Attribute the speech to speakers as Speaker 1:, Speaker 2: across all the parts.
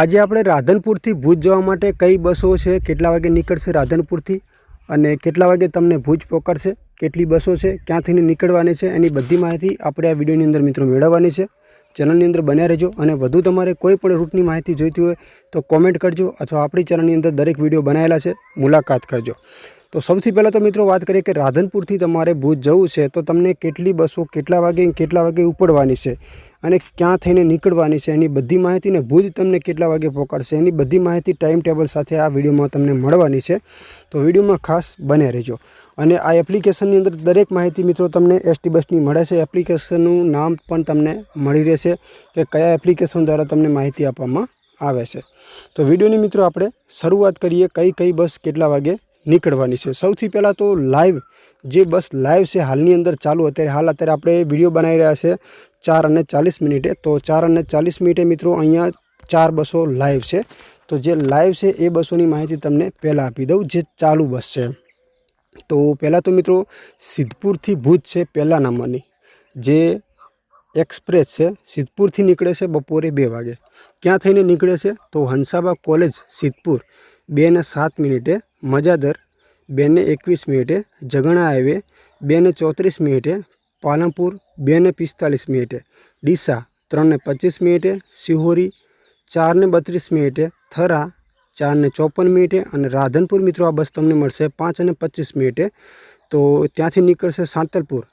Speaker 1: આજે આપણે રાધનપુરથી ભુજ જવા માટે કઈ બસો છે, કેટલા વાગે નીકળશે રાધનપુરથી અને કેટલા વાગે તમને ભુજ પહોંચાડશે કેટલી બસો છે, ક્યાંથી નીકળવાની છે, એની બધી માહિતી આપણે આ વિડીયોની અંદર મિત્રો મેળવવાની છે. ચેનલની અંદર બન્યા રહેજો અને વધુ તમારે કોઈ પણ રૂટની માહિતી જોઈતી હોય તો કોમેન્ટ કરજો અથવા આપણી ચેનલની અંદર દરેક વીડિયો બનાવેલા છે, મુલાકાત કરજો. તો સૌથી પહેલાં તો મિત્રો વાત કરીએ કે રાધનપુરથી તમારે ભુજ જવું છે, તો તમને કેટલી બસો, કેટલા વાગે કેટલા વાગે ઉપડવાની છે? અને ક્યાં થઈને નીકળવાની છે એની બધી માહિતી ને ભુજ તમને કેટલા વાગે પહોંચાડશે એની બધી માહિતી ટાઈમ ટેબલ સાથે આ વિડીયોમાં તમને મળવાની છે. તો વિડીયોમાં ખાસ બને રહેજો. અને આ એપ્લિકેશનની અંદર દરેક માહિતી મિત્રો તમને એસટી બસની મળે છે. એપ્લિકેશનનું નામ પણ તમને મળી રહેશે કે કયા એપ્લિકેશન દ્વારા તમને માહિતી આપવામાં આવે છે. તો વિડીયોની મિત્રો આપણે શરૂઆત કરીએ કઈ કઈ બસ કેટલા વાગે નીકળવાની છે. સૌથી પહેલાં તો લાઈવ જે બસ લાઈવ છે હાલની અંદર ચાલુ. અત્યારે હાલ અત્યારે આપણે વીડિયો બનાવી રહ્યા છે. ચાર અને ચાલીસ મિનિટે. તો ચાર અને ચાલીસ મિનિટે મિત્રો અહીંયા ચાર બસો લાઈવ છે. તો જે લાઈવ છે એ બસોની માહિતી તમને પહેલાં આપી દઉં, જે ચાલુ બસ છે. તો પહેલાં તો મિત્રો સિદ્ધપુરથી ભુજ છે પહેલા નંબરની. જે એક્સપ્રેસ છે, સિદ્ધપુરથી નીકળે છે બપોરે બે વાગે. ક્યાં થઈને નીકળે છે? તો હંસાબા કોલેજ, સિદ્ધપુર. બે ને સાત મિનિટે, મજાદર. બે ને એકવીસ મિનિટે, જગણા હાઈવે. બે ને ચોત્રીસ મિનિટે પાલનપુર બે ને પિસ્તાલીસ મિનિટે, ડીસા ત્રણ ને પચીસ મિનિટે, સિહોરી ચાર ને બત્રીસ મિનિટે, થરા ચાર ને ચોપન મિનિટે અને રાધનપુર મિત્રો આ બસ તમને મળશે પાંચ અને પચીસ મિનિટે. તો ત્યાંથી નીકળશે સાંતલપુર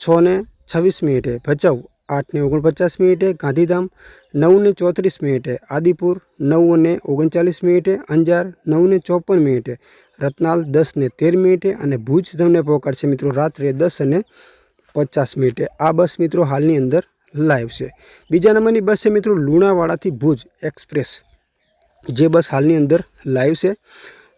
Speaker 1: છ ને છવ્વીસ મિનિટે, ભચાઉ આઠ ને ઓગણપચાસ મિનિટે, ગાંધીધામ નવ ને ચોત્રીસ મિનિટે, આદિપુર નવ અને ઓગણચાલીસ મિનિટે, અંજાર નવ ને ચોપન મિનિટે, રત્નાલ દસ ને તેર મિનિટે અને ભુજ તમને પહોંચાડશે મિત્રો રાત્રે દસ અને પચાસ મિનિટે. આ બસ મિત્રો હાલની અંદર લાઈવ છે. બીજા નંબરની બસ છે મિત્રો લુણાવાડાથી ભુજ એક્સપ્રેસ. જે બસ હાલની અંદર લાઈવ છે.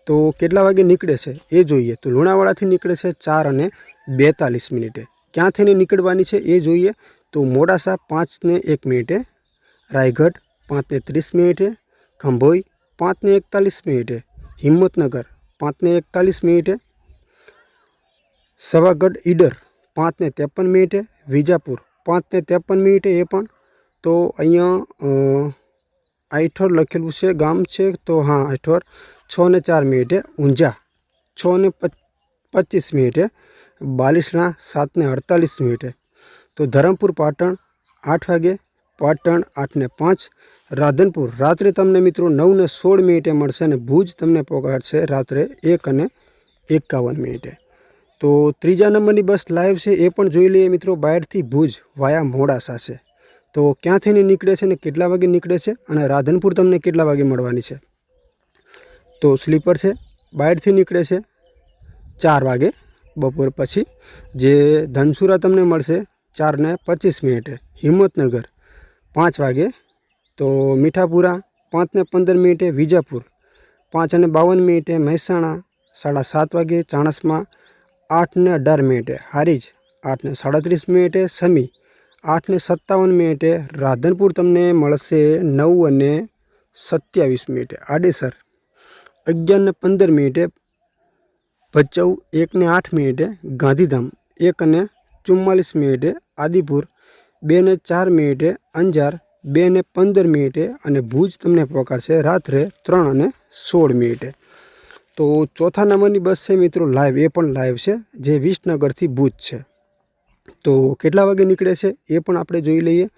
Speaker 1: તો કેટલા વાગે નીકળે છે એ જોઈએ. તો લુણાવાડાથી નીકળે છે ચાર અને બેતાલીસ મિનિટે. ક્યાં થઈને નીકળવાની છે એ જોઈએ. તો મોડાસા પાંચ ને એક મિનિટે, રાયગઢ પાંચ ને ત્રીસ મિનિટે, ખંભોઈ પાંચ ને એકતાલીસ મિનિટે, હિંમતનગર પાંચ ને એકતાલીસ મિનિટે, સવાગઢ ઈડર પાંચ ને ત્રેપન મિનિટે, વિજાપુર પાંચને ત્રેપન મિનિટે એ પણ. તો અહીંયા આઈઠોર લખેલું છે, ગામ છે, તો હા, આઈઠોર. છ ને ચાર મિનિટે ઊંઝા. છ ને પચીસ મિનિટે બાલિસણા. સાત ને અડતાલીસ મિનિટે. તો ધરમપુર પાટણ આઠ વાગે, પાટણ આઠ ને પાંચ. રાધનપુર રાત્રે તમને મિત્રો નવ ને સોળ મિનિટે મળશે અને ભુજ તમને પહોંચાડશે રાત્રે એક અને એકાવન મિનિટે. તો ત્રીજા નંબરની બસ લાઈવ છે, એ પણ જોઈ લઈએ મિત્રો બાયડથી ભુજ વાયા મોડાસા છે. તો ક્યાંથી નીકળે છે ને કેટલા વાગે નીકળે છે અને રાધનપુર તમને કેટલા વાગે મળવાની છે? તો સ્લીપર છે બાયડથી નીકળે છે ચાર વાગે બપોર પછી. જે ધનસુરા તમને મળશે ચાર ને પચીસ મિનિટે. હિંમતનગર પાંચ વાગે. તો મીઠાપુરા પાંચ ને પંદર મિનિટે. વિજાપુર પાંચ અને બાવન મિનિટે. મહેસાણા સાડા સાત વાગે. ચાણસમાં આઠ ને અઢાર મિનિટે હારીજ આઠ ને સાડત્રીસ મિનિટે સમી આઠ ને સત્તાવન મિનિટે રાધનપુર તમને મળશે નવ અને સત્યાવીસ મિનિટે. આડેસર અગિયાર ને પંદર મિનિટે, ભચાઉ એક ને આઠ મિનિટે, ગાંધીધામ એક અને ચુમ્માલીસ મિનિટે, આદિપુર બે ને ચાર મિનિટે, અંજાર બે ને પંદર મિનિટે અને ભુજ તમને પહોંચાડશે રાત્રે ત્રણ અને સોળ મિનિટે. તો ચોથા નંબરની બસ છે મિત્રો લાઈવ, એ પણ લાઈવ છે, જે વિસનગરથી ભુજ છે. તો કેટલા વાગે નીકળે છે એ પણ આપણે જોઈ લઈએ.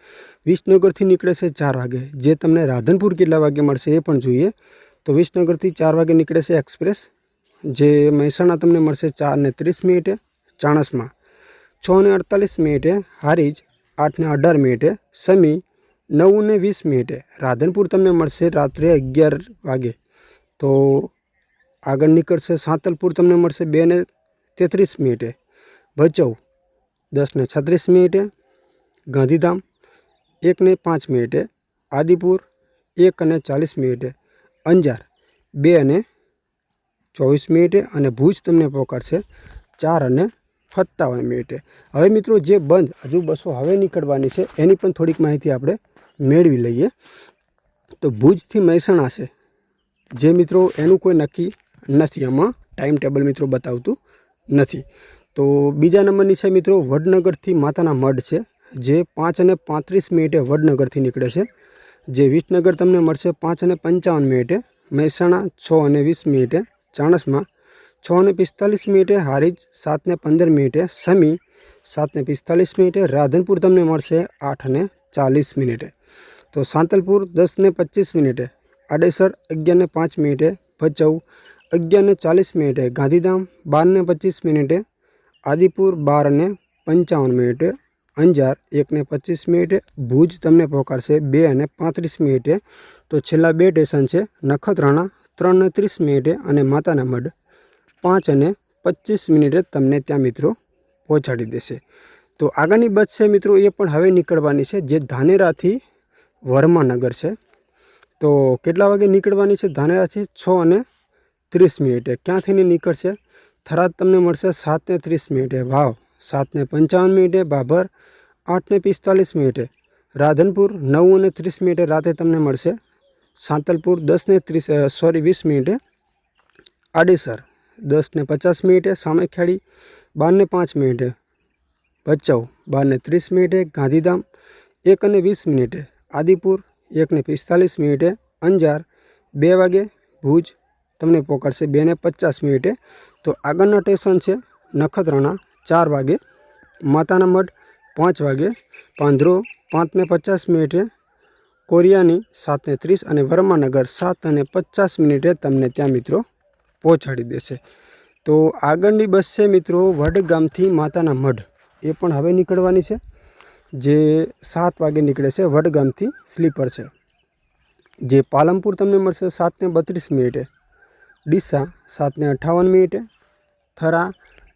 Speaker 1: વિસનગરથી નીકળે છે ચાર વાગે. જે તમને રાધનપુર કેટલા વાગે મળશે એ પણ જોઈએ. તો વિસનગરથી ચાર વાગે નીકળે છે એક્સપ્રેસ, જે મહેસાણા તમને મળશે ચાર ને ત્રીસ મિનિટે, ચાણસમાં. છ ને અડતાલીસ મિનિટે, હારીજ, આઠ ને અઢાર મિનિટે, સમી, નવ ને વીસ મિનિટે. રાધનપુર તમને મળશે રાત્રે અગિયાર વાગે. તો આગળ નીકળશે, સાંતલપુર તમને મળશે બે ને તેત્રીસ મિનિટે. ભચાઉ દસ ને છત્રીસ મિનિટે. ગાંધીધામ એક ને પાંચ મિનિટે. આદિપુર એક અને ચાલીસ મિનિટે. અંજાર બે અને ચોવીસ મિનિટે અને ભુજ તમને પહોંચાડશે ચાર અને સત્તાવન મિનિટે. હવે મિત્રો જે બંધ હજુ બસો હવે નીકળવાની છે, એની પણ થોડીક માહિતી આપણે મેળવી લઈએ. તો ભુજથી મહેસાણા છે. જે મિત્રો એનું કોઈ નક્કી નથી આમાં. ટાઈમ ટેબલ મિત્રો બતાવતું નથી. તો બીજા નંબરની છે મિત્રો, વડનગરથી માતાના મઢ છે, જે પાંચ અને પાંત્રીસ મિનિટે વડનગરથી નીકળે છે. જે વિસનગર તમને મળશે પાંચ અને પંચાવન મિનિટે, મહેસાણા છ અને વીસ મિનિટે, ચાણસમાં છ અને પિસ્તાલીસ મિનિટે, હારીજ સાત ને પંદર મિનિટે, સમી સાત ને પિસ્તાલીસ મિનિટે, રાધનપુર તમને મળશે આઠ અને ચાલીસ મિનિટે. તો સાંતલપુર દસ ને પચીસ મિનિટે, આડેસર અગિયાર ને પાંચ મિનિટે, ભચાઉ અગિયાર ને ચાલીસ મિનિટે ગાંધીધામ, બારને પચીસ મિનિટે આદિપુર બાર અને પંચાવન મિનિટે અંજાર, એકને પચીસ મિનિટે ભુજ તમને પહોંચાડશે બે અને પાંત્રીસ મિનિટે. તો છેલ્લા બે સ્ટેશન છે, નખત્રાણા, ત્રણને ત્રીસ મિનિટે અને માતાના મઢ. પાંચ અને પચીસ મિનિટે તમને ત્યાં મિત્રો પહોંચાડી દેશે. તો આગળની બસ છે મિત્રો, એ પણ હવે નીકળવાની છે, જે ધાનેરાથી વર્માનગર છે. તો કેટલા વાગે નીકળવાની છે ધાનેરાથી છ અને ત્રીસ મિનિટે. ક્યાંથી નીકળશે થરાદ તમને મળશે સાતને ત્રીસ મિનિટે. વાવ, સાતને પંચાવન મિનિટે. બાભર, આઠને પિસ્તાલીસ મિનિટે. રાધનપુર નવ અને ત્રીસ મિનિટે રાતે તમને મળશે. સાંતલપુર, દસને ત્રીસ સોરી, વીસ મિનિટે. આડેસર, દસને પચાસ મિનિટે. સામેખેડી બારને પાંચ મિનિટે. ભચાઉ, બારને ત્રીસ મિનિટે. ગાંધીધામ એક અને વીસ મિનિટે. આદિપુર, એકને પિસ્તાલીસ મિનિટે. અંજાર, બે વાગે ભુજ તમને પહોંચાડશે બે ને પચાસ મિનિટે. તો આગળનું સ્ટેશન છે નખત્રાણા ચાર વાગે, માતાના મઢ પાંચ વાગે પાંધ્રો પાંચ ને પચાસ મિનિટે, કોરિયાની સાત ને ત્રીસ અને વર્માનગર સાત અને પચાસ મિનિટે તમને ત્યાં મિત્રો પહોંચાડી દેશે. તો આગળની બસ છે મિત્રો વડગામથી માતાના મઢ. એ પણ હવે નીકળવાની છે. જે સાત વાગે નીકળે છે વડગામથી સ્લીપર છે. જે પાલનપુર તમને મળશે સાત ને બત્રીસ મિનિટે. ડીસા સાતને અઠ્ઠાવન મિનિટે, થરા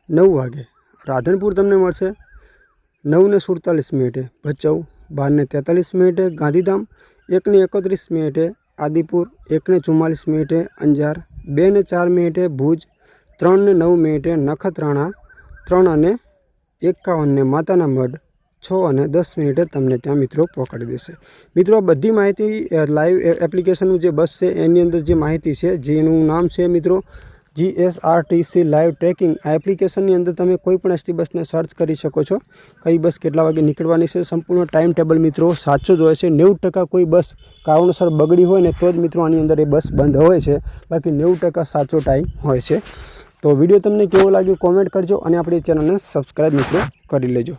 Speaker 1: નવ વાગે. રાધનપુર તમને મળશે નવને સુડતાલીસ મિનિટે, ભચાઉ બારને તેતાલીસ મિનિટે, ગાંધીધામ એકને એકત્રીસ મિનિટે, આદિપુર એકને ચુમ્માલીસ મિનિટે, અંજાર બેને ચાર મિનિટે, ભુજ ત્રણને નવ મિનિટે, નખત્રાણા ત્રણ અને એકાવનને માતાના મઢ છ અને દસ મિનિટે તમને ત્યાં મિત્રો પહોંચાડી દેશે. મિત્રો બધી માહિતી લાઈવ એપ્લિકેશનનું જે બસ છે, એની અંદર જે માહિતી છે, જેનું નામ છે મિત્રો જીએસઆરટીસી લાઈવ ટ્રેકિંગ આ એપ્લિકેશનની અંદર તમે કોઈ પણ એસટી બસને સર્ચ કરી શકો છો. કઈ બસ કેટલા વાગે નીકળવાની છે, સંપૂર્ણ ટાઈમ ટેબલ મિત્રો સાચો જ હોય છે. નેવું ટકા કોઈ બસ કારણોસર બગડી હોય ને તો જ મિત્રો આની અંદર એ બસ બંધ હોય છે. બાકી નેવું ટકા સાચો ટાઈમ હોય છે. તો વીડિયો તમને કેવો લાગ્યો કોમેન્ટ કરજો અને આપણી ચેનલને સબસ્ક્રાઈબ મિત્રો કરી લેજો.